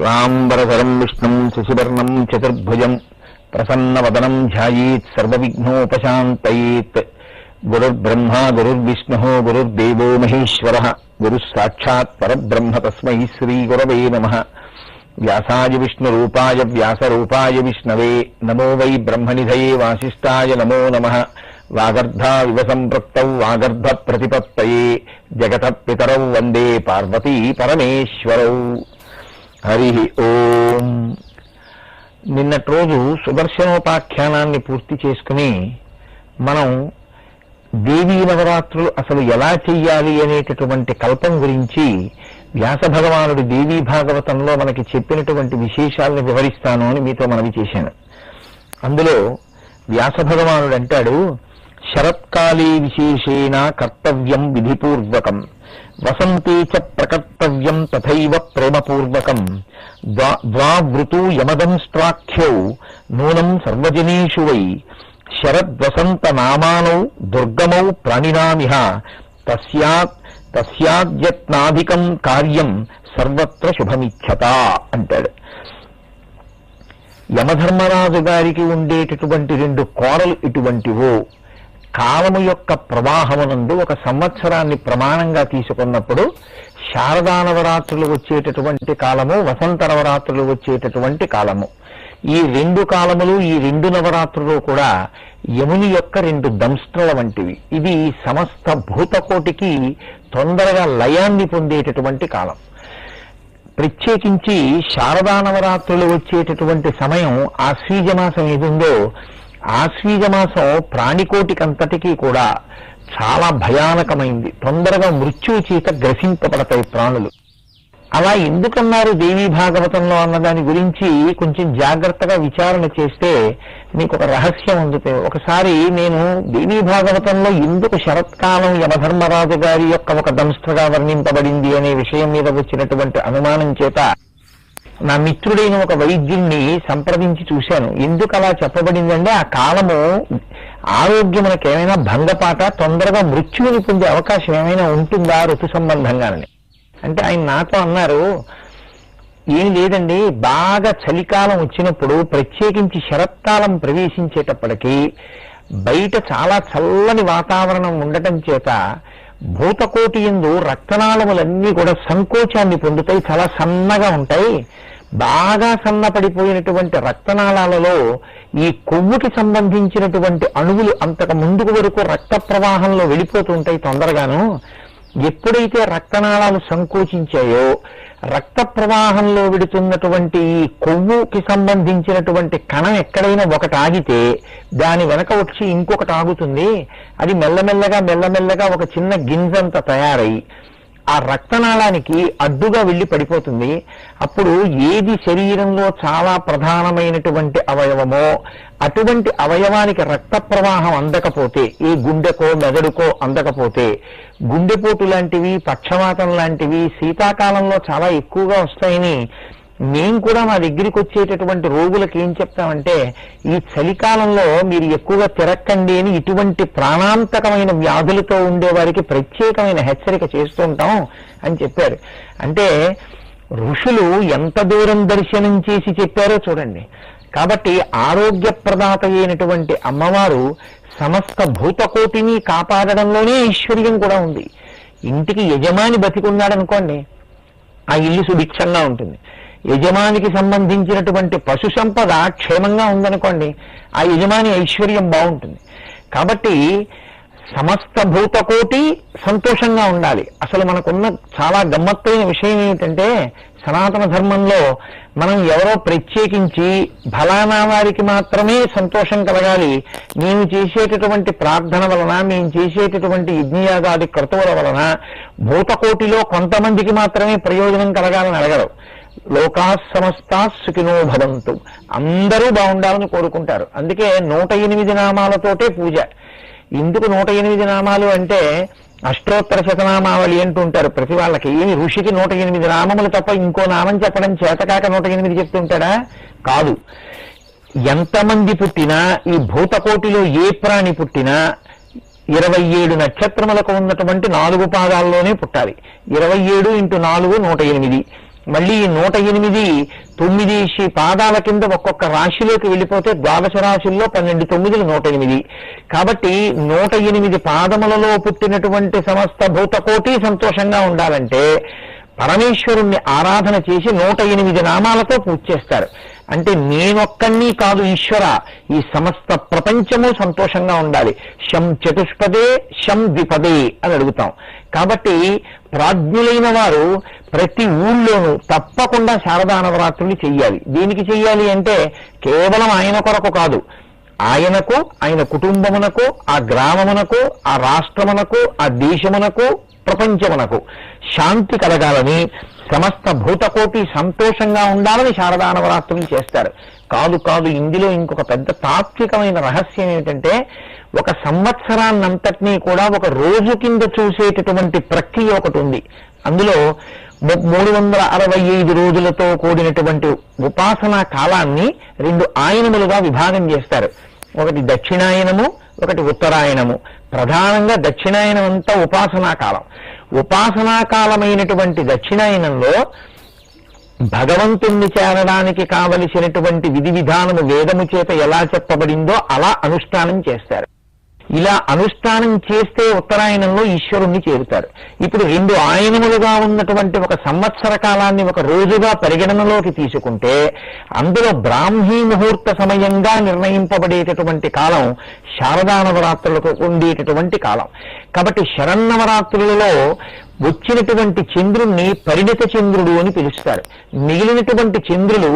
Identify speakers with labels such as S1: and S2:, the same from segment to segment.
S1: క్లాంబరధరం విష్ణుం శశివర్ణం చతుర్భుజం ప్రసన్నవదనం ధ్యాయేత్ సర్వవిఘ్నోపశాంతయేత్ గురుర్బ్రహ్మా గురుర్విష్ణు గురుర్దేవో మహేశ్వర గురుః సాక్షాత్ పరబ్రహ్మ తస్మై శ్రీగురవే నమ వ్యాసాయ విష్ణురూపాయ వ్యాసరూపాయ విష్ణవే నమో వై బ్రహ్మనిధయ వాసిష్టాయ నమో నమ వాగర్ధావివ సంపృక్త వాగర్ధ ప్రతిపత్తయే జగత పితరౌ వందే పార్వతీ పరమేశ్వరౌ హరి ఓం నిన్నటి రోజు సుదర్శనోపాఖ్యానాన్ని పూర్తి చేసుకుని మనం దేవీ నవరాత్రులు అసలు ఎలా చెయ్యాలి అనేటటువంటి కల్పం గురించి వ్యాస భగవానుడు దేవీ భాగవతంలో మనకి చెప్పినటువంటి విశేషాలను వివరిస్తాను అని మీతో మనవి చేశాను అందులో వ్యాస భగవానుడు అంటాడు శరత్కాళీ విశేషేణ కర్తవ్యం విధిపూర్వకం వసంతే చ ప్రకర్తవ్యం తథైవ ప్రేమపూర్వకం ద్వావృతూ యమదంష్ట్రాఖ్యౌ నూనం సర్వజనేషు వై శరద్వసంత నామానౌ దుర్గమౌ ప్రాణినామిహ తస్యాద్యత్నాధికం కార్యం సర్వత్ర శుభమిచ్చత అంటాడు యమధర్మరాజు గారికి ఉండేటటువంటి రెండు కోడలు ఇటువంటివో కాలము యొక్క ప్రవాహమునందు ఒక సంవత్సరాన్ని ప్రమాణంగా తీసుకున్నప్పుడు శారదా నవరాత్రులు వచ్చేటటువంటి కాలము వసంత నవరాత్రులు వచ్చేటటువంటి కాలము ఈ రెండు కాలములు ఈ రెండు నవరాత్రులు కూడా యముని యొక్క రెండు దంస్త్రల వంటివి ఇది సమస్త భూతకోటికి తొందరగా లయాన్ని పొందేటటువంటి కాలం ప్రత్యేకించి శారదా నవరాత్రులు వచ్చేటటువంటి సమయం ఆ శ్రీజమాసం ఉందో ఆశ్వీజ మాసం ప్రాణికోటికంతటికీ కూడా చాలా భయానకమైంది తొందరగా మృత్యు చేత గ్రసింపబడతాయి ప్రాణులు అలా ఎందుకన్నారు దేవీ భాగవతంలో అన్నదాని గురించి కొంచెం జాగ్రత్తగా విచారణ చేస్తే మీకు ఒక రహస్యం అందుతుంది ఒకసారి నేను దేవీ భాగవతంలో ఎందుకు శరత్కాలం యమధర్మరాజు గారి యొక్క ఒక దంస్త్రగా వర్ణింపబడింది అనే విషయం మీద వచ్చినటువంటి అనుమానం చేత నా మిత్రుడైన ఒక వైద్యుణ్ణి సంప్రదించి చూశాను ఎందుకు అలా చెప్పబడిందంటే ఆ కాలము ఆరోగ్యం మనకు ఏమైనా భంగపాట తొందరగా మృత్యువుని పొందే అవకాశం ఏమైనా ఉంటుందా ఋతు సంబంధంగానని అంటే ఆయన నాతో అన్నారు ఏం లేదండి బాగా చలికాలం వచ్చినప్పుడు ప్రత్యేకించి శరత్కాలం ప్రవేశించేటప్పటికీ బయట చాలా చల్లని వాతావరణం ఉండటం చేత భూతకోటి ఎందు రక్తనాళములన్నీ కూడా సంకోచాన్ని పొందుతాయి చాలా సన్నగా ఉంటాయి బాగా సన్నపడిపోయినటువంటి రక్తనాళాలలో ఈ కొవ్వుకి సంబంధించినటువంటి అణువులు అంతకు ముందుకు వరకు రక్త ప్రవాహంలో వెళ్ళిపోతుంటాయి తొందరగాను ఎప్పుడైతే రక్తనాళాలు సంకోచించాయో రక్త ప్రవాహంలో విడుతున్నటువంటి కొవ్వుకి సంబంధించినటువంటి కణం ఎక్కడైనా ఒకటి ఆగితే దాని వెనక వచ్చి ఇంకొకటి ఆగుతుంది అది మెల్లమెల్లగా మెల్లమెల్లగా ఒక చిన్న గింజంత తయారై ఆ రక్తనాళానికి అడ్డుగా వెళ్ళి పడిపోతుంది అప్పుడు ఏది శరీరంలో చాలా ప్రధానమైనటువంటి అవయవమో అటువంటి అవయవానికి రక్త ప్రవాహం అందకపోతే ఏ గుండెకో మెదడుకో అందకపోతే గుండెపోటు లాంటివి పక్షవాతం లాంటివి శీతాకాలంలో చాలా ఎక్కువగా వస్తాయని మేము కూడా మా దగ్గరికి వచ్చేటటువంటి రోగులకు ఏం చెప్తామంటే ఈ చలికాలంలో మీరు ఎక్కువగా తిరక్కండి అని ఇటువంటి ప్రాణాంతకమైన వ్యాధులతో ఉండేవారికి ప్రత్యేకమైన హెచ్చరిక చేస్తూ ఉంటాం అని చెప్పారు అంటే ఋషులు ఎంత దూరం దర్శనం చేసి చెప్పారో చూడండి కాబట్టి ఆరోగ్య ప్రదాత అయినటువంటి అమ్మవారు సమస్త భూతకోటిని కాపాడడంలోనే ఐశ్వర్యం కూడా ఉంది ఇంటికి యజమాని బతికున్నాడనుకోండి ఆ ఇల్లు సుభిక్షంగా ఉంటుంది యజమానికి సంబంధించినటువంటి పశు సంపద క్షేమంగా ఉందనుకోండి ఆ యజమాని ఐశ్వర్యం బాగుంటుంది కాబట్టి సమస్త భూతకోటి సంతోషంగా ఉండాలి అసలు మనకున్న చాలా గమ్మత్తైన విషయం ఏమిటంటే సనాతన ధర్మంలో మనం ఎవరో ప్రత్యేకించి ఫలానా వారికి మాత్రమే సంతోషం కలగాలి మేము చేసేటటువంటి ప్రార్థన వలన మేము చేసేటటువంటి యజ్ఞయాగాది క్రతువుల వలన భూతకోటిలో కొంతమందికి మాత్రమే ప్రయోజనం కలగాలని అడగడం లోకా సమస్తా సుఖినో భవంతు అందరూ బాగుండాలని కోరుకుంటారు అందుకే నూట ఎనిమిది నామాలతోటే పూజ ఇందుకు నూట ఎనిమిది నామాలు అంటే అష్టోత్తర శతనామావళి అంటుంటారు ప్రతి వాళ్ళకి ఏమి ఋషికి నూట ఎనిమిది నామములు తప్ప ఇంకో నామం చెప్పడం చేతకాక నూట ఎనిమిది చెప్తుంటాడా కాదు ఎంతమంది పుట్టినా ఈ భూతకోటిలో ఏ ప్రాణి పుట్టినా ఇరవై ఏడు నక్షత్రములకు ఉన్నటువంటి నాలుగు పాదాల్లోనే పుట్టాలి ఇరవై ఏడు ఇంటూ నాలుగు నూట ఎనిమిది మళ్ళీ నూట ఎనిమిది తొమ్మిది శ్రీ పాదాల కింద ఒక్కొక్క రాశిలోకి వెళ్ళిపోతే ద్వాదశ రాశుల్లో పన్నెండు తొమ్మిదిలు నూట ఎనిమిది కాబట్టి నూట ఎనిమిది పాదములలో పుట్టినటువంటి సమస్త భూతకోటి సంతోషంగా ఉండాలంటే పరమేశ్వరుణ్ణి ఆరాధన చేసి నూట ఎనిమిది నామాలతో పూజ చేస్తారు అంటే నేనొక్కని కాదు ఈశ్వర ఈ సమస్త ప్రపంచము సంతోషంగా ఉండాలి శం చతుష్పదే శం ద్విపదే అని అడుగుతాం కాబట్టి ప్రాజ్ఞులైన వారు ప్రతి ఊళ్ళోనూ తప్పకుండా శారదా నవరాత్రులు చెయ్యాలి దీనికి చెయ్యాలి అంటే కేవలం ఆయన కొరకు కాదు ఆయనకు ఆయన కుటుంబమునకు ఆ గ్రామమునకు ఆ రాష్ట్రమునకు ఆ దేశమునకు ప్రపంచమునకు శాంతి కలగాలని సమస్త భూతకోటి సంతోషంగా ఉండాలని శారదా నవరాత్రులు చేస్తారు కాదు కాదు ఇందులో ఇంకొక పెద్ద తాత్వికమైన రహస్యం ఏమిటంటే ఒక సంవత్సరాన్నంతటినీ కూడా ఒక రోజు కింద చూసేటటువంటి ప్రక్రియ ఒకటి ఉంది అందులో మూడు వందల అరవై ఐదు రోజులతో కూడినటువంటి ఉపాసనా కాలాన్ని రెండు ఆయనములుగా విభాగం చేస్తారు ఒకటి దక్షిణాయనము ఒకటి ఉత్తరాయణము ప్రధానంగా దక్షిణాయనం అంతా ఉపాసనా కాలం ఉపాసనాకాలమైనటువంటి దక్షిణాయనంలో భగవంతుణ్ణి చేరడానికి కావలసినటువంటి విధి విధానము వేదము చేత ఎలా చెప్పబడిందో అలా అనుష్ఠానం చేస్తారు ఇలా అనుష్ఠానం చేస్తే ఉత్తరాయణంలో ఈశ్వరుణ్ణి చేరుతారు ఇప్పుడు రెండు ఆయనములుగా ఉన్నటువంటి ఒక సంవత్సర కాలాన్ని ఒక రోజుగా పరిగణనలోకి తీసుకుంటే అందులో బ్రాహ్మీ ముహూర్త సమయంగా నిర్ణయింపబడేటటువంటి కాలం శారదా నవరాత్రులకు ఉండేటటువంటి కాలం కాబట్టి శరన్నవరాత్రులలో వచ్చినటువంటి చంద్రుణ్ణి పరిణిత చంద్రుడు అని పిలుస్తారు మిగిలినటువంటి చంద్రులు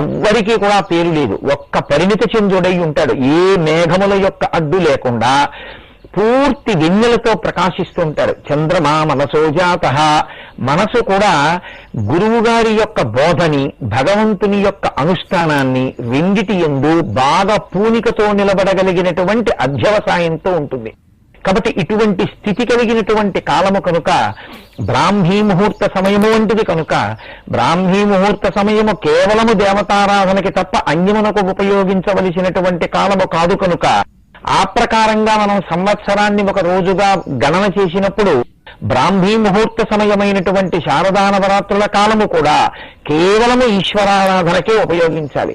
S1: ఎవ్వరికీ కూడా పేరు లేదు ఒక్క పరిణిత చంద్రుడై ఉంటాడు ఏ మేఘముల యొక్క అడ్డు లేకుండా పూర్తి వెన్నెలతో ప్రకాశిస్తూ ఉంటారు చంద్రమా మనసోజాత మనసు కూడా గురువు గారి యొక్క బోధని భగవంతుని యొక్క అనుష్ఠానాన్ని రెండిటి ఎందు బాగా పూనికతో నిలబడగలిగినటువంటి అధ్యవసాయంతో ఉంటుంది కాబట్టి ఇటువంటి స్థితి కలిగినటువంటి కాలము కనుక బ్రాహ్మీ ముహూర్త సమయము వంటిది కనుక బ్రాహ్మీ ముహూర్త సమయము కేవలము దేవతారాధనకి తప్ప అన్యమునకు ఉపయోగించవలసినటువంటి కాలము కాదు కనుక ఆ ప్రకారంగా మనం సంవత్సరాన్ని ఒక రోజుగా గణన చేసినప్పుడు బ్రాహ్మీ ముహూర్త సమయమైనటువంటి శారదా నవరాత్రుల కాలము కూడా కేవలము ఈశ్వరారాధనకే ఉపయోగించాలి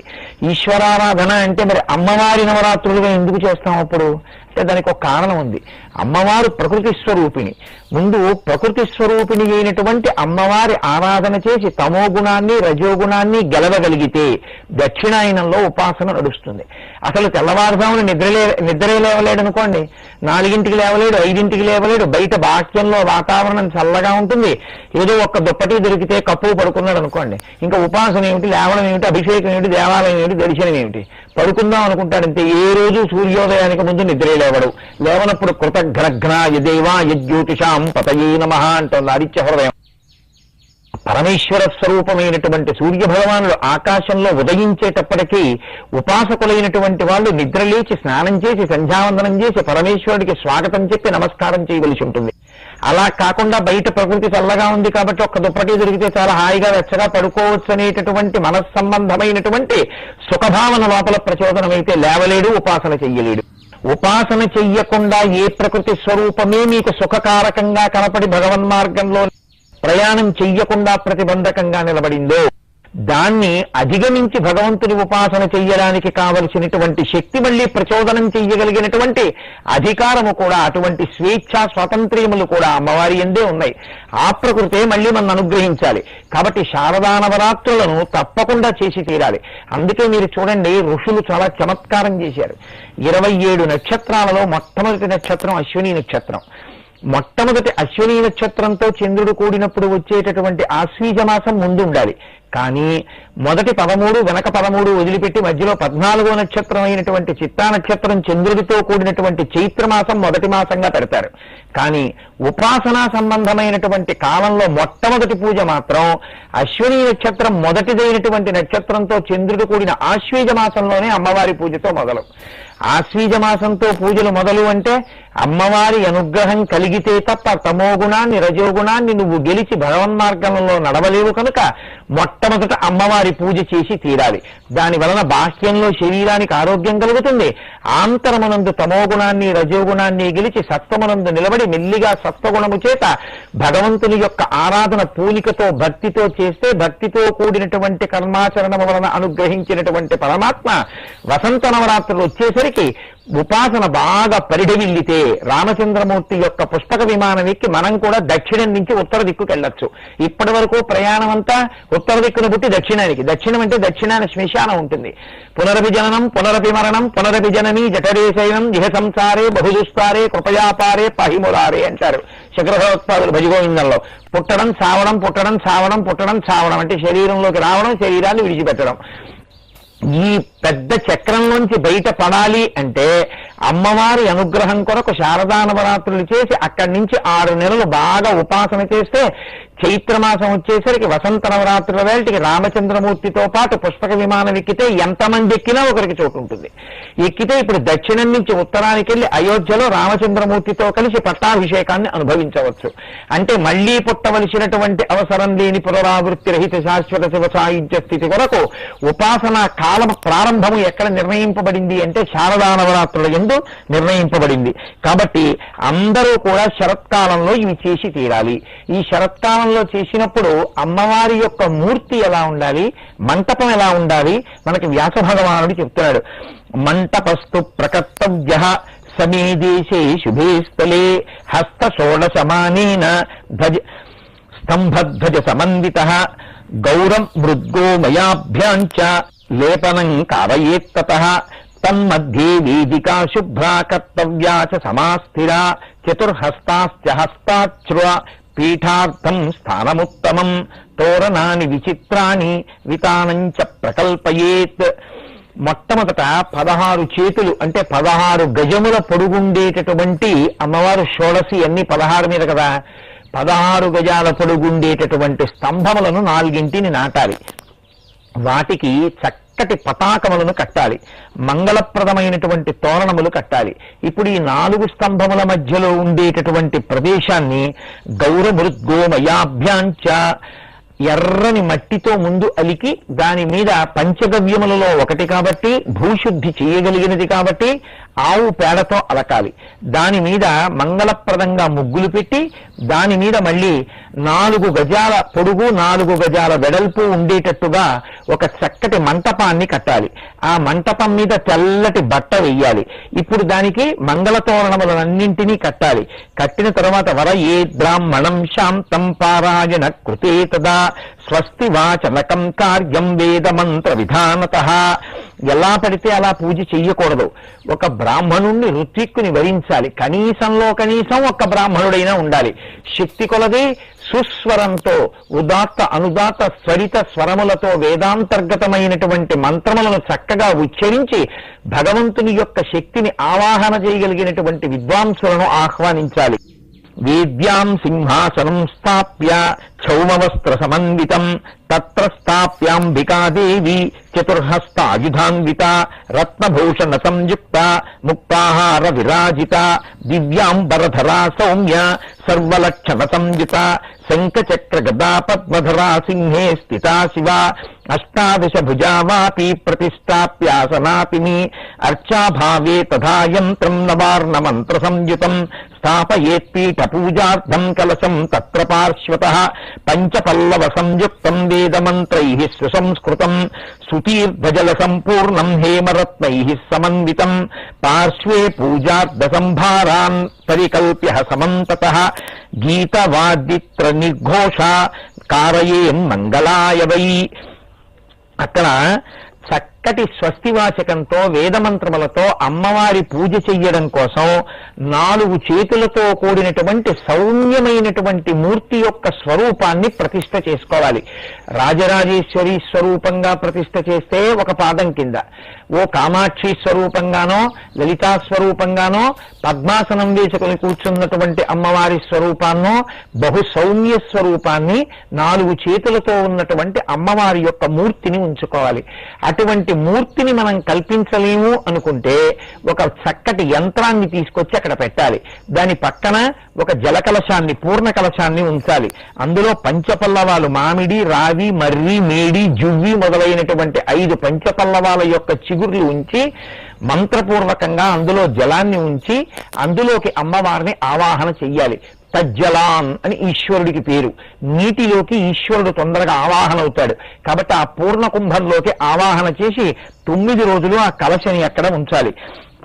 S1: ఈశ్వరారాధన అంటే మరి అమ్మవారి నవరాత్రులుగా ఎందుకు చేస్తాం అప్పుడు దానికి ఒక కారణం ఉంది అమ్మవారు ప్రకృతి స్వరూపిణి ముందు ప్రకృతి స్వరూపిణి అయినటువంటి అమ్మవారి ఆరాధన చేసి తమో గుణాన్ని రజోగుణాన్ని గెలవగలిగితే దక్షిణాయనంలో ఉపాసన నడుస్తుంది అసలు తెల్లవారుజామున నిద్రలే నిద్రే లేవలేడు అనుకోండి నాలుగింటికి లేవలేడు ఐదింటికి లేవలేడు బయట బాహ్యంలో వాతావరణం చల్లగా ఉంటుంది ఏదో ఒక్క దుప్పటి దొరికితే కప్పు పడుకున్నాడు అనుకోండి ఇంకా ఉపాసన ఏమిటి లేవడం ఏమిటి అభిషేకం ఏమిటి దేవాలయం ఏమిటి దర్శనం ఏమిటి పడుకుందాం అనుకుంటాడంటే ఏ రోజు సూర్యోదయానికి ముందు నిద్ర లేవడు లేవనప్పుడు కృతఘ్నఘ్న యదేవా యజ్యోతిషాం పతయే నమ అంటుంది ఆదిత్య హృదయం పరమేశ్వర స్వరూపమైనటువంటి సూర్య భగవానుడు ఆకాశంలో ఉదయించేటప్పటికీ ఉపాసకులైనటువంటి వాళ్ళు నిద్రలేచి స్నానం చేసి సంధ్యావందనం చేసి పరమేశ్వరుడికి స్వాగతం చెప్పి నమస్కారం చేయవలసి ఉంటుంది అలా కాకుండా బయట ప్రకృతి చల్లగా ఉంది కాబట్టి ఒక్క దుప్పటి దొరికితే చాలా హాయిగా వెచ్చగా పడుకోవచ్చు అనేటటువంటి మనస్సంబంధమైనటువంటి సుఖభావన లోపల ప్రచోదనమైతే లేవలేడు ఉపాసన చెయ్యలేడు ఉపాసన చెయ్యకుండా ఏ ప్రకృతి స్వరూపమే మీకు సుఖకారకంగా కనపడి భగవన్ మార్గంలో ప్రయాణం చెయ్యకుండా ప్రతిబంధకంగా నిలబడిందో దాన్ని అధిగమించి భగవంతుని ఉపాసన చెయ్యడానికి కావలసినటువంటి శక్తి మళ్ళీ ప్రచోదనం చెయ్యగలిగినటువంటి అధికారము కూడా అటువంటి స్వేచ్ఛ స్వాతంత్ర్యములు కూడా అమ్మవారి ఎందే ఉన్నాయి ఆ ప్రకృతే మళ్ళీ మనం అనుగ్రహించాలి కాబట్టి శారదా నవరాత్రులను తప్పకుండా చేసి తీరాలి అందుకే మీరు చూడండి ఋషులు చాలా చమత్కారం చేశారు ఇరవై ఏడు నక్షత్రాలలో మొట్టమొదటి నక్షత్రం అశ్విని నక్షత్రం మొట్టమొదటి అశ్విని నక్షత్రంతో చంద్రుడు కూడినప్పుడు వచ్చేటటువంటి ఆశ్వీజమాసం ముందు ఉండాలి కానీ మొదటి పదమూడు వెనక పదమూడు వదిలిపెట్టి మధ్యలో పద్నాలుగో నక్షత్రం అయినటువంటి చిత్తా నక్షత్రం చంద్రుడితో కూడినటువంటి చైత్రమాసం మొదటి మాసంగా పెడతారు కానీ ఉపాసనా సంబంధమైనటువంటి కాలంలో మొట్టమొదటి పూజ మాత్రం అశ్విని నక్షత్రం మొదటిదైనటువంటి నక్షత్రంతో చంద్రుడు కూడిన ఆశ్వీజ మాసంలోనే అమ్మవారి పూజతో మొదలు ఆశ్వీజ మాసంతో పూజలు మొదలు అంటే అమ్మవారి అనుగ్రహం కలిగితే తప్ప తమోగుణాన్ని రజోగుణాన్ని నువ్వు గెలిచి భగవన్ మార్గంలో నడవలేవు కనుక మొట్ట మొట్టమొదట అమ్మవారి పూజ చేసి తీరాలి దాని వలన బాహ్యంలో శరీరానికి ఆరోగ్యం కలుగుతుంది ఆంతరమునందు తమోగుణాన్ని రజోగుణాన్ని గెలిచి సత్వమునందు నిలబడి మెల్లిగా సత్వగుణము చేత భగవంతుని యొక్క ఆరాధన పూలికతో భక్తితో చేస్తే భక్తితో కూడినటువంటి కర్మాచరణము వలన అనుగ్రహించినటువంటి పరమాత్మ వసంత నవరాత్రులు వచ్చేసరికి ఉపాసన బాగా పరిఢవిల్లితే రామచంద్రమూర్తి యొక్క పుస్తక విమానం ఎక్కి మనం కూడా దక్షిణం నుంచి ఉత్తర దిక్కుకి వెళ్ళొచ్చు ఇప్పటి వరకు ప్రయాణం అంతా ఉత్తర దిక్కును బుట్టి దక్షిణానికి దక్షిణం అంటే దక్షిణాన శ్మశానం ఉంటుంది పునరభిజననం పునరభిమరణం పునరభిజనమి జఠరేశయనం ఇహ సంసారే బహుదుస్తారే కృపయాపారే పహిమురారే అంటారు శంకరభగవత్పాదులు భజగోవిందంలో పుట్టడం సావడం పుట్టడం సావడం పుట్టడం సావడం అంటే శరీరంలోకి రావడం శరీరాన్ని విడిచిపెట్టడం ఈ పెద్ద చక్రంలోంచి బయట పడాలి అంటే అమ్మవారి అనుగ్రహం కొరకు శారదా నవరాత్రులు చేసి అక్కడి నుంచి ఆరు నెలలు బాగా ఉపాసన చేస్తే చైత్రమాసం వచ్చేసరికి వసంత నవరాత్రుల వేళటికి రామచంద్రమూర్తితో పాటు పుష్పక విమానం ఎక్కితే ఎంతమంది ఎక్కినా ఒకరికి చోటు ఉంటుంది ఎక్కితే ఇప్పుడు దక్షిణం నుంచి ఉత్తరానికి వెళ్ళి అయోధ్యలో రామచంద్రమూర్తితో కలిసి పట్టాభిషేకాన్ని అనుభవించవచ్చు అంటే మళ్లీ పుట్టవలసినటువంటి అవసరం లేని పునరావృత్తి రహిత శాశ్వత శివ సాయుధ్య స్థితి కొరకు ఉపాసనా కాలం ప్రారంభము ఎక్కడ నిర్ణయింపబడింది అంటే శారదా నవరాత్రుల ముందు నిర్ణయింపబడింది కాబట్టి అందరూ కూడా శరత్కాలంలో ఇవి చేసి తీరాలి ఈ శరత్కాలంలో చేసినప్పుడు అమ్మవారి యొక్క మూర్తి ఎలా ఉండాలి మంటపం ఎలా ఉండాలి మనకి వ్యాస భగవానుడు చెప్తున్నాడు మంటపస్తు ప్రకర్తవ్య సమీదేశే దేశే శుభే స్థలే హస్త షోడశమానేన ధ్వజ స్తంభధ్వజ సమన్విత గౌరం చ లేపనం కారయేత్త తన్మధ్యే వేదికా శుభ్రా కర్తవ్యా చ సమాస్థిరా చతుర్హస్తాస్య హస్తాచ్రువ పీఠార్థం స్థానముత్తమం తోరణాని విచిత్రాన్ని వితానంచ ప్రకల్పయేత్ మొట్టమొదట పదహారు చేతులు అంటే పదహారు గజముల పొడుగుండేటటువంటి అమ్మవారు షోడసి అన్ని పదహారు మీద కదా పదహారు గజాల పొడుగుండేటటువంటి స్తంభములను నాలుగింటిని నాటాలి వాటికి చక్క చక్కటి పతాకములను కట్టాలి మంగళప్రదమైనటువంటి తోరణములు కట్టాలి ఇప్పుడు ఈ నాలుగు స్తంభముల మధ్యలో ఉండేటటువంటి ప్రదేశాన్ని గౌరమృద్గోమయాభ్యాంచ ఎర్రని మట్టితో ముందు అలికి దాని మీద పంచగవ్యములలో ఒకటి కాబట్టి భూశుద్ధి చేయగలిగినది కాబట్టి ఆవు పేడతో అలకాలి దాని మీద మంగళప్రదంగా ముగ్గులు పెట్టి దాని మీద మళ్ళీ నాలుగు గజాల పొడుగు నాలుగు గజాల వెడల్పు ఉండేటట్టుగా ఒక చక్కటి మంటపాన్ని కట్టాలి ఆ మంటపం మీద తెల్లటి బట్ట వెయ్యాలి ఇప్పుడు దానికి మంగళతోరణములన్నింటినీ కట్టాలి కట్టిన తర్వాత వర ఏ బ్రాహ్మణం శాంతం పారాయణ కృతే తదా స్వస్తి వాచనకం కార్యం వేద మంత్ర విధానత ఎలా పడితే అలా పూజ చెయ్యకూడదు ఒక బ్రాహ్మణుణ్ణి ఋత్విక్కుని వరించాలి కనీసంలో కనీసం ఒక బ్రాహ్మణుడైనా ఉండాలి శక్తి కొలది సుస్వరంతో ఉదాత్త అనుదాత్త స్వరిత స్వరములతో వేదాంతర్గతమైనటువంటి మంత్రములను చక్కగా ఉచ్చరించి భగవంతుని యొక్క శక్తిని ఆవాహన చేయగలిగినటువంటి విద్వాంసులను ఆహ్వానించాలి వీద్యాం సింహాసనం స్థాప్య క్షౌమవస్త్ర సమన్వితం తత్ర స్థాప్యాంబికా స్థాప్యాంబికాదేవి చతుర్హస్తాయుధాన్విత రత్నభూషణ సంయుక్త ముక్తాహార విరాజిత దివ్యాంబరధరా సౌమ్య సర్వలక్షణ సంయుత శంఖచక్ర గదా పద్మధరా సింహే స్థితా శివ అష్టాదశ భుజా వాపి ప్రతిష్టాప్యాసనాతిని అర్చాభావే తథా యంత్రం నవార్ణ మంత్ర సంయుతం స్థాపయేత్పీఠ పూజార్థం కలశం తత్ర పార్శ్వత పంచపల్లవ సంయుక్తం వేదమంత్రై సుసంస్కృతం సుతీర్ధజల సంపూర్ణం హేమరత్నై సమన్వితం పార్శ్వే పూజార్థ సంభారాన్ పరికల్ప్య సమంతత గీతవాదిత్ర నిర్ఘోష కారయే మంగళాయ వై అక్కడ చక్క చక్కటి స్వస్తివాచకంతో వేదమంత్రములతో అమ్మవారి పూజ చెయ్యడం కోసం నాలుగు చేతులతో కూడినటువంటి సౌమ్యమైనటువంటి మూర్తి యొక్క స్వరూపాన్ని ప్రతిష్ట చేసుకోవాలి రాజరాజేశ్వరి స్వరూపంగా ప్రతిష్ట చేస్తే ఒక పాదం కింద ఓ కామాక్షి స్వరూపంగానో లలితా స్వరూపంగానో పద్మాసనం వేసుకుని కూర్చున్నటువంటి అమ్మవారి స్వరూపాన్నో బహు సౌమ్య స్వరూపాన్ని నాలుగు చేతులతో ఉన్నటువంటి అమ్మవారి యొక్క మూర్తిని ఉంచుకోవాలి అటువంటి మూర్తిని మనం కల్పించలేము అనుకుంటే ఒక చక్కటి యంత్రాన్ని తీసుకొచ్చి అక్కడ పెట్టాలి దాని పక్కన ఒక జల కలశాన్ని పూర్ణ కలశాన్ని ఉంచాలి అందులో పంచపల్లవాలు మామిడి రావి మర్రి మేడి జువ్వి మొదలైనటువంటి ఐదు పంచపల్లవాల యొక్క చిగురులు ఉంచి మంత్రపూర్వకంగా అందులో జలాన్ని ఉంచి అందులోకి అమ్మవారిని ఆవాహన చెయ్యాలి సజ్జలాన్ అని ఈశ్వరుడికి పేరు నీటిలోకి ఈశ్వరుడు తొందరగా ఆవాహన అవుతాడు కాబట్టి ఆ పూర్ణ కుంభంలోకి ఆవాహన చేసి తొమ్మిది రోజులు ఆ కలశని అక్కడ ఉంచాలి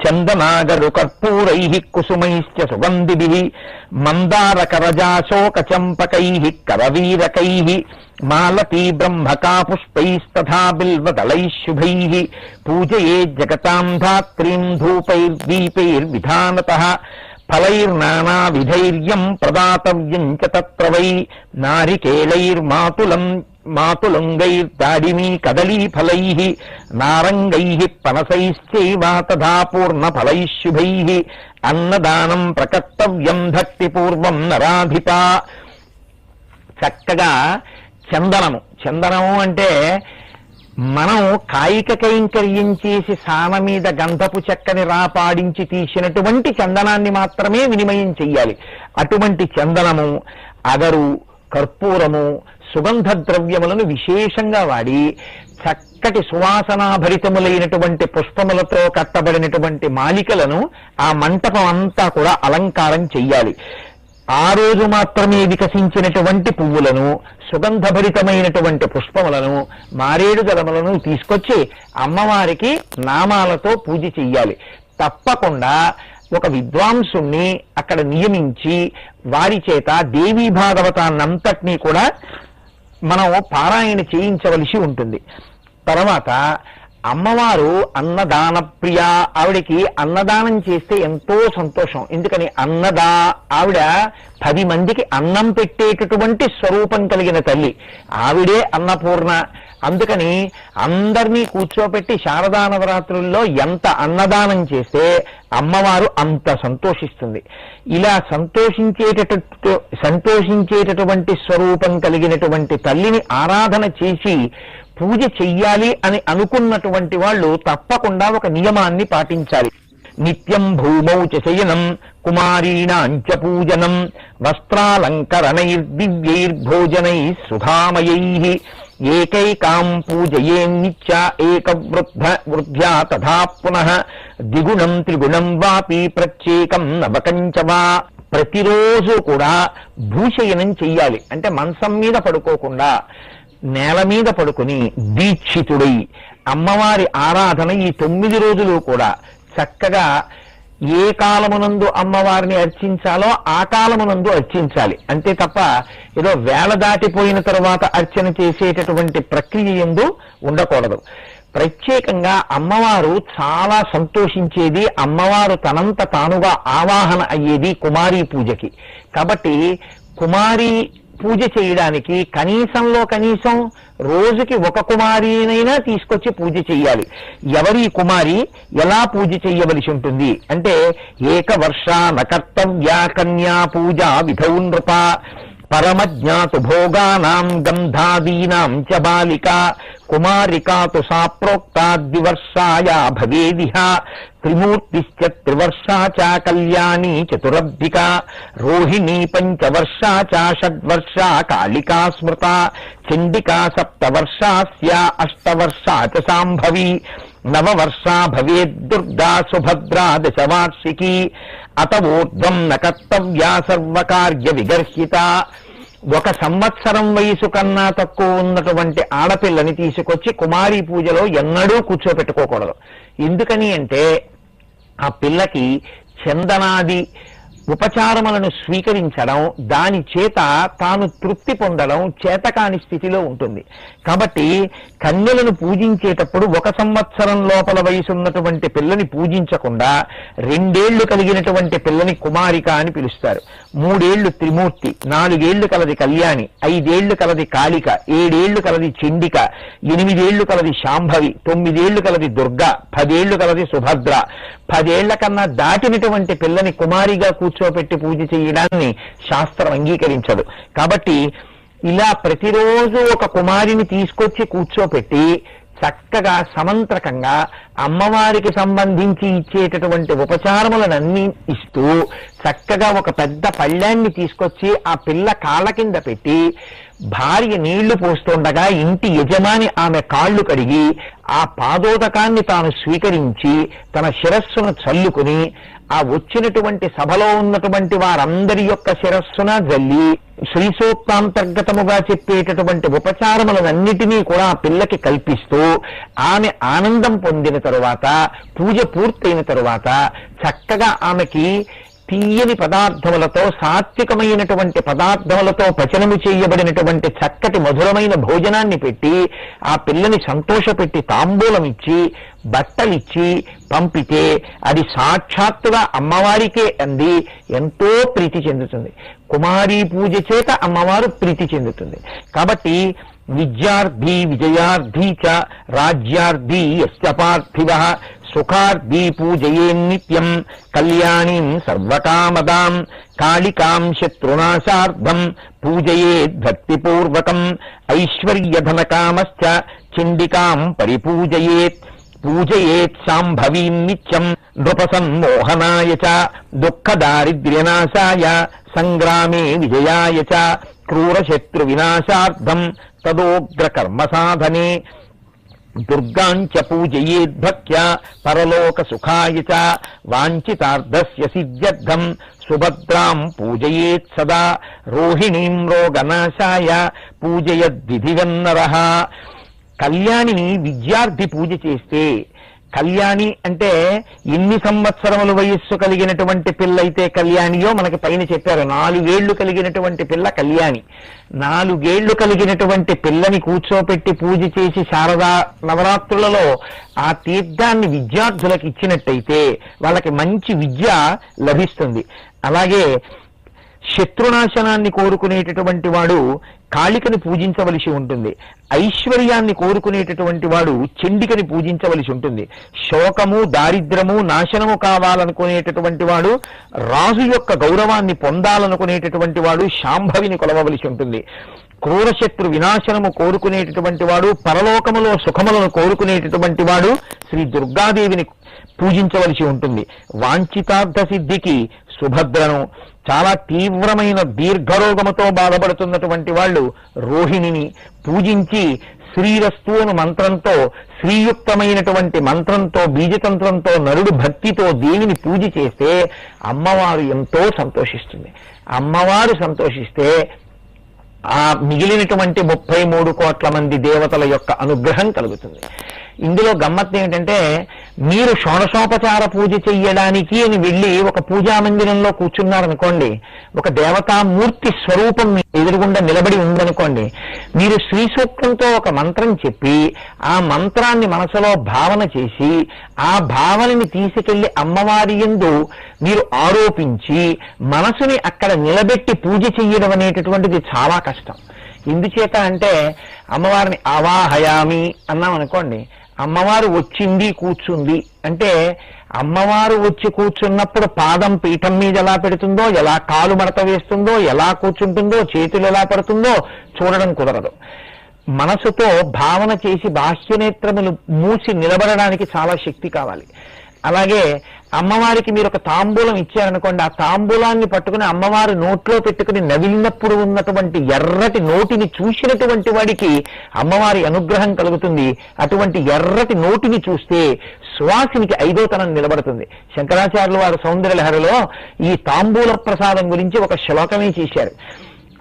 S1: చందనాగరు కర్పూరై కుసుమైశ్చ సుగంధిభి మందారకరజాశోక చంపకై కరవీరకై మాలతీ బ్రహ్మకా పుష్పైస్తథా శుభై పూజయే జగతాం ధాత్రీం ధూపైర్దీపైర్విధానత ఫలైర్నానావిధైర్యం ప్రదాతవ్యం చ తత్ర వై నారికేలైర్మాతులం మాతులంగైర్దాడిమీ కదలీఫలై నారంగై పనసైశ్చైవ తథా శుభై అన్నదానం ప్రకర్తవ్యం భక్తిపూర్వం నరాధిత చక్కగా చందనము చందనము అంటే మనం కాయిక కైంకర్యం చేసి సామ మీద గంధపు చెక్కని రాపాడించి తీసినటువంటి చందనాన్ని మాత్రమే వినిమయం చెయ్యాలి అటువంటి చందనము అగరు కర్పూరము సుగంధ ద్రవ్యములను విశేషంగా వాడి చక్కటి సువాసనాభరితములైనటువంటి పుష్పములతో కట్టబడినటువంటి మాలికలను ఆ మంటపం అంతా కూడా అలంకారం చెయ్యాలి ఆ రోజు మాత్రమే వికసించినటువంటి పువ్వులను సుగంధభరితమైనటువంటి పుష్పములను మారేడు జలములను తీసుకొచ్చి అమ్మవారికి నామాలతో పూజ చెయ్యాలి తప్పకుండా ఒక విద్వాంసుణ్ణి అక్కడ నియమించి వారి చేత దేవీ భాగవతాన్నంతటినీ కూడా మనం పారాయణ చేయించవలసి ఉంటుంది తర్వాత అమ్మవారు అన్నదాన ప్రియ ఆవిడకి అన్నదానం చేస్తే ఎంతో సంతోషం ఎందుకని అన్నదా ఆవిడ పది మందికి అన్నం పెట్టేటటువంటి స్వరూపం కలిగిన తల్లి ఆవిడే అన్నపూర్ణ అందుకని అందరినీ కూర్చోపెట్టి శారదా నవరాత్రుల్లో ఎంత అన్నదానం చేస్తే అమ్మవారు అంత సంతోషిస్తుంది ఇలా సంతోషించేటటు సంతోషించేటటువంటి స్వరూపం కలిగినటువంటి తల్లిని ఆరాధన చేసి పూజ చెయ్యాలి అని అనుకున్నటువంటి వాళ్ళు తప్పకుండా ఒక నియమాన్ని పాటించాలి నిత్యం భూమౌ చ శయనం కుమారీణాంచ పూజనం వస్త్రాలంకరణైర్దివ్యైర్భోజనై సుధామయై ఏకైకాం పూజయేన్నిత్య ఏకవృద్ధ వృద్ధ్యా తథా పునః ద్విగుణం త్రిగుణం వాపి ప్రత్యేకం నవకంచ వా ప్రతిరోజు కూడా భూషయనం చెయ్యాలి అంటే మనసం మీద పడుకోకుండా నేల మీద పడుకుని దీక్షితుడై అమ్మవారి ఆరాధన ఈ తొమ్మిది రోజులు కూడా చక్కగా ఏ కాలమునందు అమ్మవారిని అర్చించాలో ఆ కాలమునందు అర్చించాలి అంతే తప్ప ఏదో వేళ దాటిపోయిన తర్వాత అర్చన చేసేటటువంటి ప్రక్రియ ఎందు ఉండకూడదు ప్రత్యేకంగా అమ్మవారు చాలా సంతోషించేది అమ్మవారు తనంత తానుగా ఆవాహన అయ్యేది కుమారీ పూజకి కాబట్టి కుమారి పూజ చేయడానికి కనీసంలో కనీసం రోజుకి ఒక కుమారినైనా తీసుకొచ్చి పూజ చేయాలి ఎవరి కుమారి ఎలా పూజ చేయవలసి ఉంటుంది అంటే వర్ష నకర్తవ్యా కన్యా పూజ విధౌ నృప పరమజ్ఞాతుభోగానాం గంధాదీనాం చ బాలిక కుమారికా తు సా ప్రోక్తా ద్వివర్షాయా భవేదిహ త్రిమూర్తిశ్చ త్రివర్షా చ కళ్యాణీ చతురబ్ధిక రోహిణీ పంచవర్షా చ షడ్వర్షా కాళికా స్మృత చండికా సప్తవర్షాస్య అష్టవర్షా చ సాంభవి నవవర్షా భవేద్ దుర్గా సుభద్రా దశవార్షికీ అత ఊర్ధ్వం న కర్తవ్యా సర్వకార్య విగర్హిత ఒక సంవత్సరం వయసు కన్నా తక్కువ ఉన్నటువంటి ఆడపిల్లని తీసుకొచ్చి కుమారి పూజలో ఎన్నడూ కూర్చోపెట్టుకోకూడదు ఎందుకని అంటే ఆ పిల్లకి చందనాది ఉపచారములను స్వీకరించడం దాని చేత తాను తృప్తి పొందడం చేతకాని స్థితిలో ఉంటుంది కాబట్టి కన్యలను పూజించేటప్పుడు ఒక సంవత్సరం లోపల వయసు ఉన్నటువంటి పిల్లని పూజించకుండా రెండేళ్లు కలిగినటువంటి పిల్లని కుమారిక అని పిలుస్తారు మూడేళ్లు త్రిమూర్తి నాలుగేళ్లు కలది కళ్యాణి ఐదేళ్లు కలది కాళిక ఏడేళ్లు కలది చండిక ఎనిమిదేళ్లు కలది శాంభవి తొమ్మిదేళ్లు కలది దుర్గ పదేళ్లు కలది సుభద్ర పదేళ్ల కన్నా దాటినటువంటి పిల్లని కుమారిగా కూర్చోపెట్టి పూజ చేయడాన్ని శాస్త్రం అంగీకరించదు కాబట్టి ఇలా ప్రతిరోజు ఒక కుమారిని తీసుకొచ్చి కూర్చోపెట్టి చక్కగా సమంత్రకంగా అమ్మవారికి సంబంధించి ఇచ్చేటటువంటి ఉపచారములనన్నీ ఇస్తూ చక్కగా ఒక పెద్ద పళ్ళాన్ని తీసుకొచ్చి ఆ పిల్ల కాళ్ళ కింద పెట్టి భార్య నీళ్లు పోస్తుండగా ఇంటి యజమాని ఆమె కాళ్ళు కడిగి ఆ పాదోదకాన్ని తాను స్వీకరించి తన శిరస్సును చల్లుకుని ఆ వచ్చినటువంటి సభలో ఉన్నటువంటి వారందరి యొక్క శిరస్సున జల్లి శ్రీ సూక్తాంతర్గతముగా చెప్పేటటువంటి ఉపచారములనన్నిటినీ కూడా ఆ పిల్లకి కల్పిస్తూ ఆమె ఆనందం పొందిన తరువాత పూజ పూర్తయిన తరువాత చక్కగా ఆమెకి తీయని పదార్థములతో సాత్వికమైనటువంటి పదార్థములతో పచనము చేయబడినటువంటి చక్కటి మధురమైన భోజనాన్ని పెట్టి ఆ పిల్లని సంతోషపెట్టి తాంబూలం ఇచ్చి బట్టలిచ్చి పంపితే అది సాక్షాత్తుగా అమ్మవారికే అంది ఎంతో ప్రీతి చెందుతుంది కుమారీ పూజ చేత అమ్మవారు ప్రీతి చెందుతుంది కాబట్టి విద్యార్థి విజయార్థి చ రాజ్యార్థి యస్య సుఖార్థీ పూజయేన్నిత్యం కళ్యాణీం సర్వకామదా కాళికాం శత్రునాశార్థం పూజయేద్భక్తిపూర్వకం ఐశ్వర్యధనకామశ్చ చిండికాం పరిపూజయేత్ పూజయేత్ సాంభవీం నిత్యం నృపసన్మోహనాయ చ దుఃఖదారిద్ర్యనాశాయ సంగ్రామే విజయాయ చ క్రూరశత్రువినాశార్థం తదోగ్రకర్మ సాధనే దుర్గాంచ పూజయేద్భక్య పరలోక సుఖాయ చ వాంఛితార్థస్య సిద్ధ్యర్థం సుభద్రాం పూజయేత్ సదా రోహిణీం రోగనాశాయ పూజయద్విధిగన్నర కళ్యాణిని విద్యార్థి పూజ చేస్తే కళ్యాణి అంటే ఎన్ని సంవత్సరములు వయస్సు కలిగినటువంటి పిల్ల అయితే కళ్యాణియో మనకి పైన చెప్పారు నాలుగేళ్లు కలిగినటువంటి పిల్ల కళ్యాణి నాలుగేళ్లు కలిగినటువంటి పిల్లని కూర్చోపెట్టి పూజ చేసి శారదా నవరాత్రులలో ఆ తీర్థాన్ని విద్యార్థులకు ఇచ్చినట్టయితే వాళ్ళకి మంచి విద్య లభిస్తుంది అలాగే శత్రునాశనాన్ని కోరుకునేటటువంటి వాడు కాళికని పూజించవలసి ఉంటుంది ఐశ్వర్యాన్ని కోరుకునేటటువంటి వాడు చెండికని పూజించవలసి ఉంటుంది శోకము దారిద్రము నాశనము కావాలనుకునేటటువంటి వాడు రాజు యొక్క గౌరవాన్ని పొందాలనుకునేటటువంటి వాడు శాంభవిని కొలవవలసి ఉంటుంది క్రూరశత్రు వినాశనము కోరుకునేటటువంటి వాడు పరలోకములో సుఖములను కోరుకునేటటువంటి వాడు శ్రీ దుర్గాదేవిని పూజించవలసి ఉంటుంది వాంఛితార్థ సిద్ధికి సుభద్రను చాలా తీవ్రమైన దీర్ఘరోగముతో బాధపడుతున్నటువంటి వాళ్ళు రోహిణిని పూజించి శ్రీరస్తు అను మంత్రంతో శ్రీయుక్తమైనటువంటి మంత్రంతో బీజతంత్రంతో నరుడు భక్తితో దేవిని పూజ చేస్తే అమ్మవారు ఎంతో సంతోషిస్తుంది అమ్మవారు సంతోషిస్తే ఆ మిగిలినటువంటి ముప్పై మూడు కోట్ల మంది దేవతల యొక్క అనుగ్రహం కలుగుతుంది ఇందులో గమ్మత్తు ఏమిటంటే మీరు షోడశోపచార పూజ చెయ్యడానికి అని వెళ్ళి ఒక పూజా మందిరంలో కూర్చున్నారనుకోండి ఒక దేవతామూర్తి స్వరూపం మీ ఎదురుగుండా నిలబడి ఉందనుకోండి మీరు శ్రీ సూక్తంతో ఒక మంత్రం చెప్పి ఆ మంత్రాన్ని మనసులో భావన చేసి ఆ భావనని తీసుకెళ్లి అమ్మవారి ఎందు మీరు ఆరోపించి మనసుని అక్కడ నిలబెట్టి పూజ చెయ్యడం అనేటటువంటిది చాలా కష్టం ఎందుచేత అంటే అమ్మవారిని అవాహయామి అన్నాం అనుకోండి అమ్మవారు వచ్చింది కూర్చుంది అంటే అమ్మవారు వచ్చి కూర్చున్నప్పుడు పాదం పీఠం మీద ఎలా పెడుతుందో ఎలా కాలు మడత వేస్తుందో ఎలా కూర్చుంటుందో చేతులు ఎలా పడుతుందో చూడడం కుదరదు మనసుతో భావన చేసి బాహ్యనేత్రములు మూసి నిలబడడానికి చాలా శక్తి కావాలి అలాగే అమ్మవారికి మీరు ఒక తాంబూలం ఇచ్చారనుకోండి ఆ తాంబూలాన్ని పట్టుకుని అమ్మవారి నోట్లో పెట్టుకుని నవిలినప్పుడు ఉన్నటువంటి ఎర్రటి నోటిని చూసినటువంటి వాడికి అమ్మవారి అనుగ్రహం కలుగుతుంది అటువంటి ఎర్రటి నోటిని చూస్తే సువాసినికి ఐదో తనం నిలబడుతుంది శంకరాచార్యుల సౌందర్య సౌందర్యలహరిలో ఈ తాంబూల ప్రసాదం గురించి ఒక శ్లోకమే చేశారు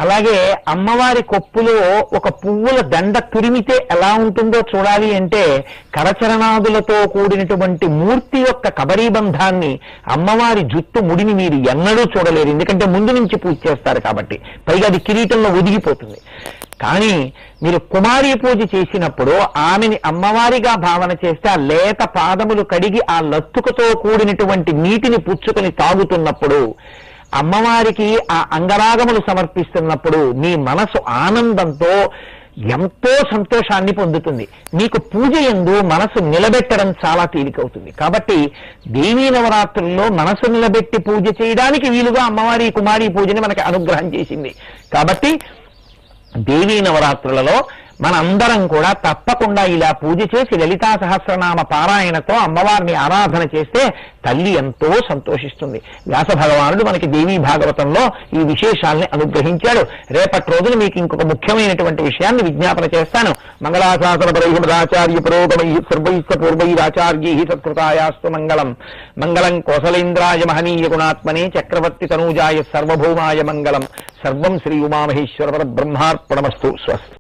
S1: అలాగే అమ్మవారి కొప్పులో ఒక పువ్వుల దండ తురిమితే ఎలా ఉంటుందో చూడాలి అంటే కరచరణాదులతో కూడినటువంటి మూర్తి యొక్క కబరీబంధాన్ని అమ్మవారి జుట్టు ముడిని మీరు ఎన్నడూ చూడలేరు ఎందుకంటే ముందు నుంచి పూజ చేస్తారు కాబట్టి పైగా అది కిరీటంలో ఒదిగిపోతుంది కానీ మీరు కుమారి పూజ చేసినప్పుడు ఆమెని అమ్మవారిగా భావన చేస్తే ఆ లేత పాదములు కడిగి ఆ లత్తుకతో కూడినటువంటి నీటిని పుచ్చుకొని తాగుతున్నప్పుడు అమ్మవారికి ఆ అంగరాగములు సమర్పిస్తున్నప్పుడు నీ మనసు ఆనందంతో ఎంతో సంతోషాన్ని పొందుతుంది నీకు పూజ ఎందు మనసు నిలబెట్టడం చాలా తేలికవుతుంది కాబట్టి దేవీ నవరాత్రుల్లో మనసు నిలబెట్టి పూజ చేయడానికి వీలుగా అమ్మవారి కుమారి పూజని మనకి అనుగ్రహం చేసింది కాబట్టి దేవీ నవరాత్రులలో మనందరం కూడా తప్పకుండా ఇలా పూజ చేసి లలితా సహస్రనామ పారాయణతో అమ్మవారిని ఆరాధన చేస్తే తల్లి ఎంతో సంతోషిస్తుంది వ్యాస భగవానుడు మనకి దేవీ భాగవతంలో ఈ విశేషాల్ని అనుగ్రహించాడు రేపటి రోజున మీకు ఇంకొక ముఖ్యమైనటువంటి విషయాన్ని విజ్ఞాపన చేస్తాను మంగళాశాసన పరహిమదాచార్య పురోగమై సర్వైస్త పూర్వైరాచార్యై సత్కృతాయాస్తు మంగళం మంగళం కోసలేంద్రాయ మహనీయ గుణాత్మనే చక్రవర్తి తనూజాయ సర్వభౌమాయ మంగళం సర్వం శ్రీ ఉమామహేశ్వర బ్రహ్మార్పణమస్తు స్వస్తి